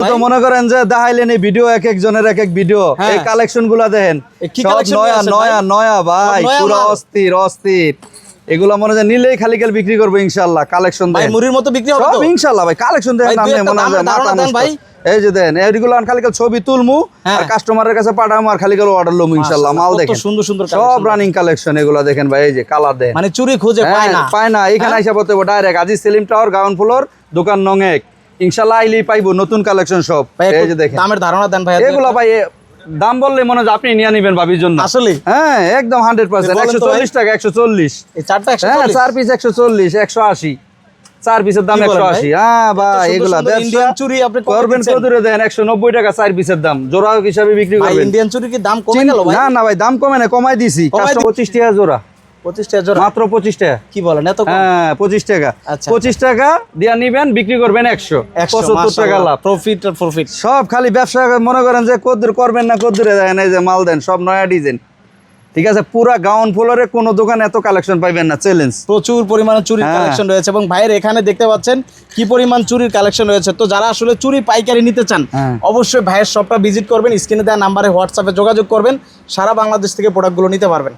তো মনে করেন যে দেখাইলেন এই ভিডিও এক এক জনের এক এক ভিডিও হ্যাঁ। এই কালেকশনগুলা দেখেন নয়া নয়া নয়া ভাই পুরো অস্থির অস্থির। এগুলা মনে হয় নিলেই খালি খালি বিক্রি করব ইনশাল্লাহ কালেকশন ভাই মুড়ির মতো বিক্রি হবে তো? ইনশাল্লাহ ভাই কালেকশন মনে হয় মাথা নষ্ট। ভাই। এই যে দেন এইগুলো খালি ছবি তুলমু হ্যাঁ। আর কাস্টমারের কাছে পাঠামু আর খালি খালি অর্ডার লমু ইনশাল্লাহ মাল দেখেন। সুন্দর সুন্দর সব রানিং কালেকশন এগুলা দেখেন ভাই এই যে কালার দেন। মানে চুরি খুঁজে পায় হ্যাঁ, না। পায় না। এখানে আইসা পড়তে ডাইরেক্ট আজি সেলিম টাওয়ার গ্রাউন্ড ফ্লোর দোকান নং এক। ইনশাল্লাহ আইলেই পাইবো নতুন কালেকশন সব। এই যে দেখেন। দামের ধারণা দেন ভাই এগুলো ভাই দাম বললে মনে হয় আপনি নিয়ে নিবেন ভাবির জন্য। আসলে হ্যাঁ একদম হান্ড্রেড পার্সেন্ট একশো চল্লিশ টাকা একশো চল্লিশ। হ্যাঁ চার পিস একশো চল্লিশ একশো আশি। চার পিসের দাম একশো আশি। হ্যাঁ ভাই এগুলা ব্যবসা। আপনি করবেন দিচ্ছেন? দেন? একশো নব্বই টাকা চার পিসের দাম। জোড়া হিসাবে বিক্রি করবেন। ইন্ডিয়ান চুরি কি দাম কমে গেল না না ভাই দাম কমে না কমাই দিছি। পঁচিশ টাকা জোড়া। পঁচিশ টাকা জোড়া? মাত্র পঁচিশ টাকা কি বলেন এত হ্যাঁ পঁচিশ টাকা। আচ্ছা। পঁচিশ টাকা দিয়া নিবেন বিক্রি করবেন একশো। পঁচাত্তর টাকা লাভ। প্রফিট আর প্রফিট সব খালি ব্যবসা মনে করেন যে কদ্দুর করবেন না কদ্দুরে দেখেন এই যে মাল দেন সব নয়া ডিজাইন। ঠিক আছে পুরা গাউন ফ্লোরে কোনো দোকানে এত কালেকশন পাইবেন না চ্যালেঞ্জ প্রচুর পরিমাণে চুরির হ্যাঁ। কালেকশন রয়েছে এবং ভাইয়ের এখানে দেখতে পাচ্ছেন কি পরিমাণ চুরির কালেকশন রয়েছে। তো যারা আসলে চুরি পাইকারি নিতে চান হ্যাঁ। অবশ্যই ভাইয়ের শপটা ভিজিট করবেন স্ক্রিনে দেওয়া নাম্বারে হোয়াটসঅ্যাপে যোগাযোগ করবেন সারা বাংলাদেশ থেকে প্রোডাক্টগুলো নিতে পারবেন।